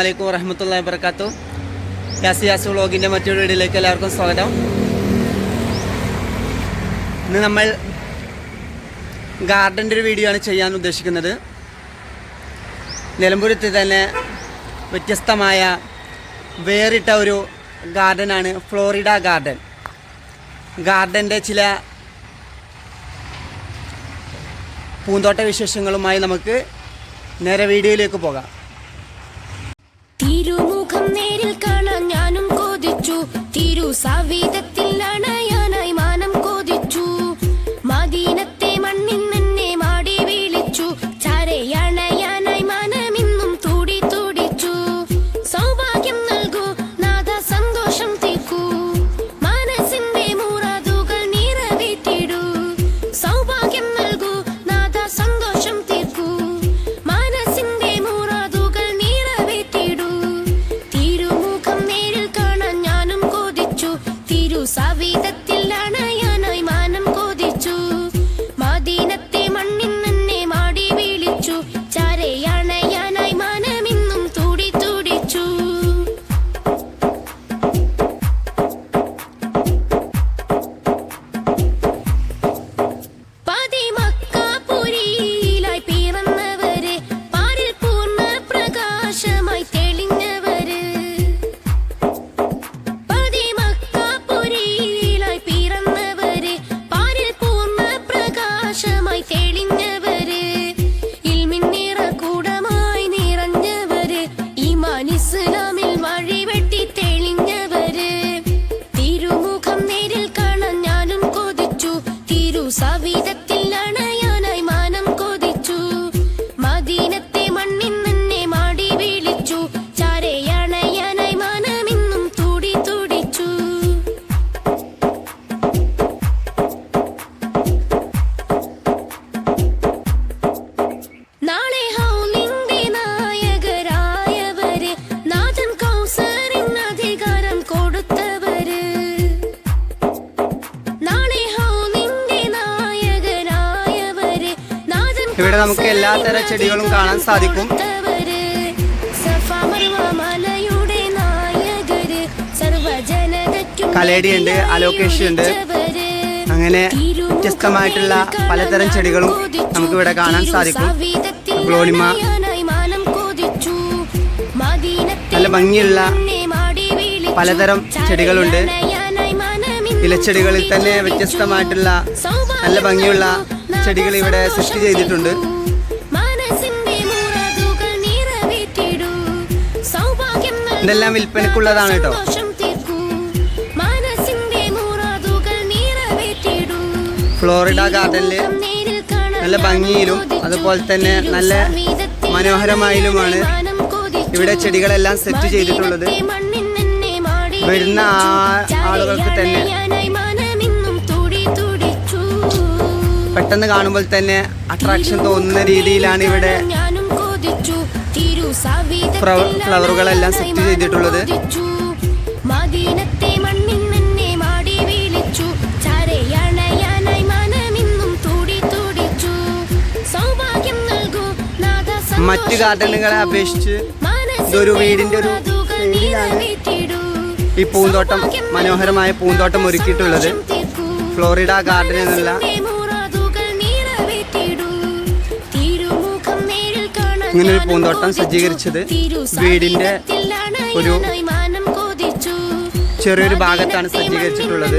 വലൈക്കും വറഹമത്തല്ലാ വർക്കാത്തു യാസി യാസ് വ്ളോഗിന്റെ മറ്റൊരു വീഡിയോയിലേക്ക് എല്ലാവർക്കും സ്വാഗതം. ഇന്ന് നമ്മൾ ഗാർഡന്റെ ഒരു വീഡിയോ ആണ് ചെയ്യാൻ ഉദ്ദേശിക്കുന്നത്. നിലമ്പൂരത്ത് തന്നെ വ്യത്യസ്തമായ വേറിട്ട ഒരു ഗാർഡനാണ് ഫ്ലോറിഡ ഗാർഡൻ. ഗാർഡന്റെ ചില പൂന്തോട്ട വിശേഷങ്ങളുമായി നമുക്ക് നേരെ വീഡിയോയിലേക്ക് പോകാം. दिवसा विद നമുക്ക് എല്ലാ തരം ചെടികളും കാണാൻ സാധിക്കും. കലേടി കലേഡിയുണ്ട്, അലോക്കേഷ്യ ഉണ്ട്. അങ്ങനെ വ്യത്യസ്തമായിട്ടുള്ള പലതരം ചെടികളും നമുക്കിവിടെ കാണാൻ സാധിക്കും. ഗ്ലോണിമ നല്ല ഭംഗിയുള്ള പലതരം ചെടികളുണ്ട്. ഇലച്ചെടികളിൽ തന്നെ വ്യത്യസ്തമായിട്ടുള്ള നല്ല ഭംഗിയുള്ള ചെടികൾ ഇവിടെ സൃഷ്ടി ചെയ്തിട്ടുണ്ട് ഇതെല്ലാം വിൽപ്പനക്കുള്ളതാണ് കേട്ടോ. ഫ്ലോറിഡ ഗാർഡനിൽ നല്ല ഭംഗിയിലും അതുപോലെ തന്നെ നല്ല മനോഹരമായിലുമാണ് ഇവിടെ ചെടികളെല്ലാം സെറ്റ് ചെയ്തിട്ടുള്ളത്. വരുന്ന ആളുകൾക്ക് തന്നെ പെട്ടെന്ന് കാണുമ്പോൾ തന്നെ അട്രാക്ഷൻ തോന്നുന്ന രീതിയിലാണ് ഇവിടെ ഫ്ലവറുകളെല്ലാം സെറ്റ് ചെയ്തിട്ടുള്ളത്. മറ്റ് ഗാർഡനുകളെ അപേക്ഷിച്ച് ഒരു ഇതൊരു വീടിന്റെ ഒരു ഈ പൂന്തോട്ടം മനോഹരമായ പൂന്തോട്ടം ഒരുക്കിയിട്ടുള്ളത് ഫ്ലോറിഡ ഗാർഡൻ എന്നുള്ള ഇങ്ങനെ ഒരു പൂന്തോട്ടം. സജ്ജീകരിച്ചത് വീടിന്റെ ഒരു ചെറിയൊരു ഭാഗത്താണ് സജ്ജീകരിച്ചിട്ടുള്ളത്.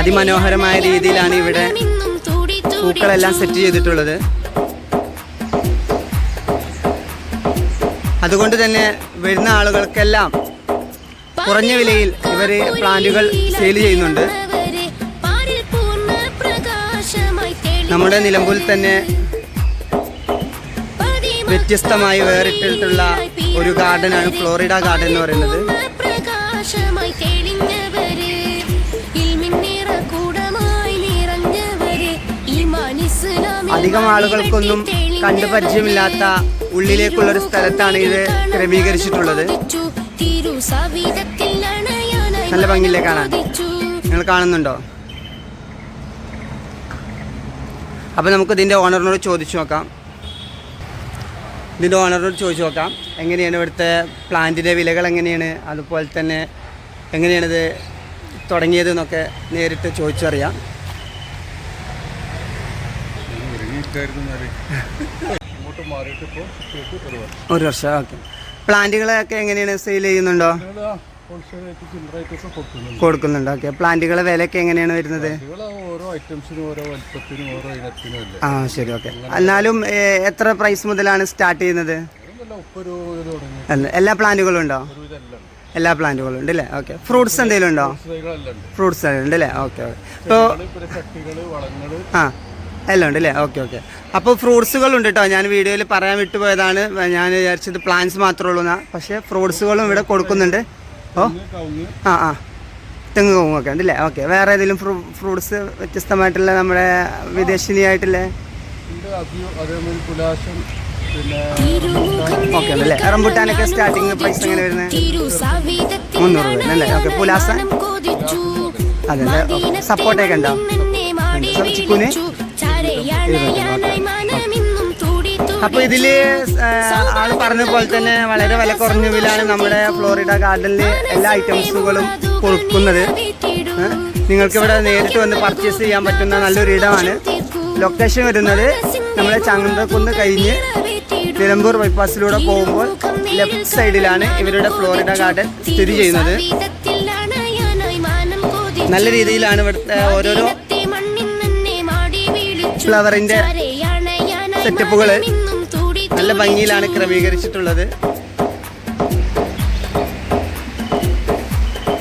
അതിമനോഹരമായ രീതിയിലാണ് ഇവിടെ പൂക്കളെല്ലാം സെറ്റ് ചെയ്തിട്ടുള്ളത് അതുകൊണ്ട് തന്നെ വരുന്ന ആളുകൾക്കെല്ലാം കുറഞ്ഞ വിലയിൽ ഇവർ പ്ലാന്റുകൾ സെയിൽ ചെയ്യുന്നുണ്ട്. നമ്മുടെ നിലമ്പൂരിൽ തന്നെ വ്യത്യസ്തമായി വേറിട്ടിട്ടുള്ള ഒരു ഗാർഡനാണ് ഫ്ലോറിഡ ഗാർഡൻ എന്ന് പറയുന്നത്. അധികം ആളുകൾക്കൊന്നും. കണ്ടു പരിചയമില്ലാത്ത ഉള്ളിലേക്കുള്ള ഒരു സ്ഥലത്താണ് ഇത് ക്രമീകരിച്ചിട്ടുള്ളത് നല്ല ഭംഗിയില്ലേ കാണാൻ? നിങ്ങൾ കാണുന്നുണ്ടോ അപ്പോൾ നമുക്ക് ഇതിന്റെ ഓണറിനോട് ചോദിച്ചു നോക്കാം ഇതിന്റെ ഓണറോട് ചോദിച്ചു നോക്കാം. എങ്ങനെയാണ് ഇവിടുത്തെ പ്ലാന്റിന്റെ വിലകൾ എങ്ങനെയാണ്? അതുപോലെ തന്നെ എങ്ങനെയാണിത് തുടങ്ങിയത് എന്നൊക്കെ നേരിട്ട് ചോദിച്ചറിയാം. ഒരു വർഷം ഓക്കെ. പ്ലാന്റുകളൊക്കെ എങ്ങനെയാണ് സെയിൽ ചെയ്യുന്നുണ്ടോ? കൊടുക്കുന്നുണ്ട്. ഓക്കെ. പ്ലാന്റുകളെ വിലയൊക്കെ എങ്ങനെയാണ് വരുന്നത്? ആ ശരി. ഓക്കെ. എന്നാലും എത്ര പ്രൈസ് മുതലാണ് സ്റ്റാർട്ട് ചെയ്യുന്നത്? എല്ലാ പ്ലാന്റുകളും ഉണ്ടോ? എല്ലാ പ്ലാന്റുകളും ഉണ്ട് അല്ലേ? ഓക്കെ. ഫ്രൂട്ട്സ് എന്തെങ്കിലും ഉണ്ടോ? ഫ്രൂട്ട്സ് ഉണ്ട്. അല്ലേ? Okay okay. ഇപ്പോൾ ആ എല്ലാം ഉണ്ട് അല്ലേ? Okay okay. അപ്പോൾ ഫ്രൂട്ട്സുകൾ ഉണ്ട് കേട്ടോ. ഞാൻ വീഡിയോയിൽ പറയാൻ വിട്ടുപോയതാണ്. ഞാൻ വിചാരിച്ചത് പ്ലാന്റ്സ് മാത്രമേ ഉള്ളൂ എന്നാ. പക്ഷേ ഫ്രൂട്ട്സുകളും ഇവിടെ കൊടുക്കുന്നുണ്ട്. ഓ. ആ ആ. തെങ്ങ് കവുങ്ങൊക്കെ ഉണ്ട് അല്ലേ ഓക്കെ. വേറെ ഏതെങ്കിലും ഫ്രൂ ഫ്രൂട്ട്സ് വ്യത്യസ്തമായിട്ടുള്ള നമ്മുടെ വിദേശിനിയായിട്ടില്ലേ ഓക്കെ അല്ലേ റംബുട്ടാനൊക്കെ സ്റ്റാർട്ടിങ് പ്രൈസ് എങ്ങനെ വരുന്നത്? മുന്നൂറ് രൂപ അല്ലേ? ഓക്കെ പുലാസ? അതെ സപ്പോർട്ടൊക്കെ ഉണ്ടോ? ചിക്കുന് അപ്പോൾ ഇതിൽ ആൾ പറഞ്ഞ പോലെ തന്നെ വളരെ വില കുറഞ്ഞ വിലാണ് നമ്മുടെ ഫ്ലോറിഡ ഗാർഡനിൽ എല്ലാ ഐറ്റംസുകളും കൊടുക്കുന്നത്. നിങ്ങൾക്ക് ഇവിടെ നേരിട്ട് വന്ന് പർച്ചേസ് ചെയ്യാൻ പറ്റുന്ന നല്ലൊരു ഇടമാണ്. ലൊക്കേഷൻ വരുന്നത് നമ്മുടെ ചങ്ങന്തക്കുന്ന് കഴിഞ്ഞ് നിലമ്പൂർ ബൈപ്പാസിലൂടെ പോകുമ്പോൾ ലെഫ്റ്റ് സൈഡിലാണ് ഇവരുടെ ഫ്ലോറിഡ ഗാർഡൻ സ്ഥിതി ചെയ്യുന്നത്. നല്ല രീതിയിലാണ് ഇവിടുത്തെ ഓരോരോ ഫ്ലവറിന്റെ സെറ്റപ്പുകൾ നല്ല ഭംഗിയിലാണ് ക്രമീകരിച്ചിട്ടുള്ളത്.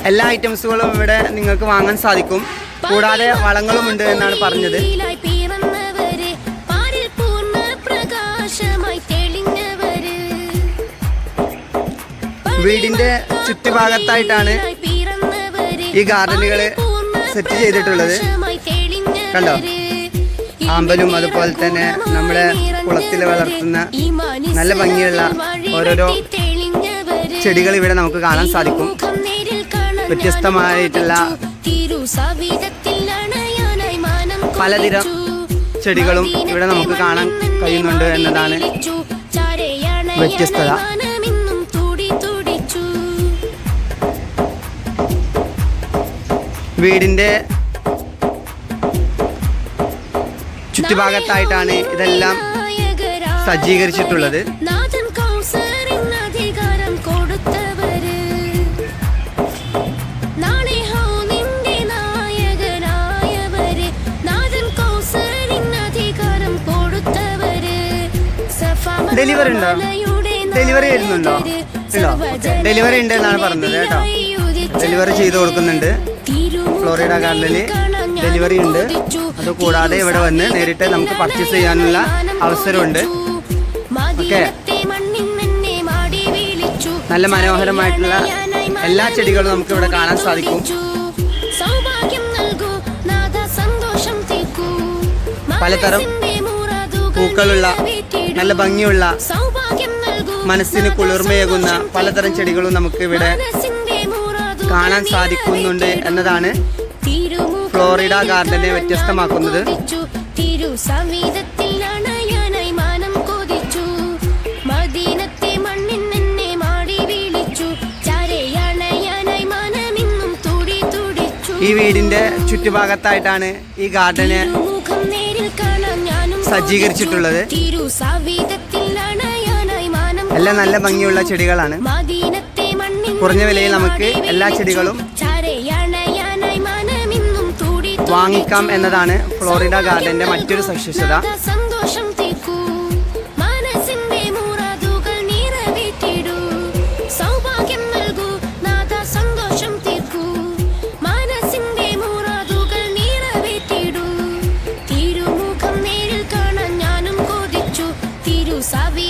എല്ലാ ഐറ്റംസുകളും ഇവിടെ നിങ്ങൾക്ക് വാങ്ങാൻ സാധിക്കും. കൂടാതെ വളങ്ങളും ഉണ്ട് എന്നാണ് പറഞ്ഞത്. വീടിന്റെ ചുറ്റുഭാഗത്തായിട്ടാണ് ഈ ഗാർഡനുകൾ സെറ്റ് ചെയ്തിട്ടുള്ളത്. കണ്ടോ? ആമ്പലും അതുപോലെ തന്നെ നമ്മുടെ കുളത്തിൽ വളർത്തുന്ന നല്ല ഭംഗിയുള്ള ഓരോരോ ചെടികൾ ഇവിടെ നമുക്ക് കാണാൻ സാധിക്കും വ്യത്യസ്തമായിട്ടുള്ള പലതരം ചെടികളും ഇവിടെ നമുക്ക് കാണാൻ കഴിയുന്നുണ്ട് എന്നതാണ് വ്യത്യസ്തത. വീടിന്റെ കൗസറിന് ഇതെല്ലാം സജ്ജീകരിച്ചിട്ടുള്ളത് ഡെലിവറി ഉണ്ടോ? ഡെലിവറി വരുന്നുണ്ടോ? ഉണ്ടോ? ഡെലിവറി ഉണ്ട് എന്നാണ് പറഞ്ഞത് കേട്ടോ. ഡെലിവറി ചെയ്ത് കൊടുക്കുന്നുണ്ട് ഫ്ലോറിഡ ഗാർഡനിൽ ഡെലിവറി ഉണ്ട്. അത് കൂടാതെ ഇവിടെ വന്ന് നേരിട്ട് നമുക്ക് പർച്ചേസ് ചെയ്യാനുള്ള അവസരമുണ്ട്. ഓക്കെ. നല്ല മനോഹരമായിട്ടുള്ള എല്ലാ ചെടികളും നമുക്ക് ഇവിടെ കാണാൻ സാധിക്കും. പലതരം പൂക്കളുള്ള നല്ല ഭംഗിയുള്ള മനസ്സിന് കുളിർമയേകുന്ന പലതരം ചെടികളും നമുക്ക് ഇവിടെ കാണാൻ സാധിക്കുന്നുണ്ട് എന്നതാണ് ഫ്ലോറിഡ ഗാർഡനെ വ്യത്യസ്തമാക്കുന്നത്. ഈ വീടിന്റെ ചുറ്റുഭാഗത്തായിട്ടാണ് ഈ ഗാർഡന് സജ്ജീകരിച്ചിട്ടുള്ളത്. എല്ലാം നല്ല ഭംഗിയുള്ള ചെടികളാണ്. കുറഞ്ഞ വിലയിൽ നമുക്ക് എല്ലാ ചെടികളും വാങ്ങിക്കാം എന്നതാണ് ഫ്ലോറിഡ ഗാർഡന്റെ മറ്റൊരു സവിശേഷത. നാഥ സന്തോഷം തീർക്കൂ മനസ്സിന്റെ മുറാദുകൾ നിറവേറ്റിടൂ. സൗഭാഗ്യം നൽകൂ. സന്തോഷം തീർക്കൂ മനസ്സിന്റെ മുറാദുകൾ നിറവേറ്റിടൂ. തിരുമുഖം നേരിൽ കാണാൻ ഞാനും കൊതിച്ചു തിരുസവി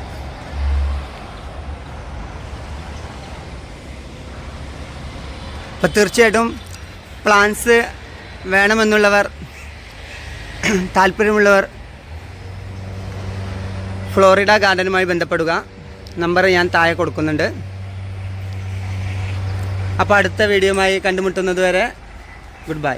അപ്പം തീർച്ചയായിട്ടും പ്ലാൻസ് വേണമെന്നുള്ളവർ താല്പര്യമുള്ളവർ ഫ്ലോറിഡ ഗാർഡനുമായി ബന്ധപ്പെടുക. നമ്പർ ഞാൻ താഴെ കൊടുക്കുന്നുണ്ട്. അപ്പോൾ അടുത്ത വീഡിയോയുമായി കണ്ടുമുട്ടുന്നത് വരെ ഗുഡ് ബൈ.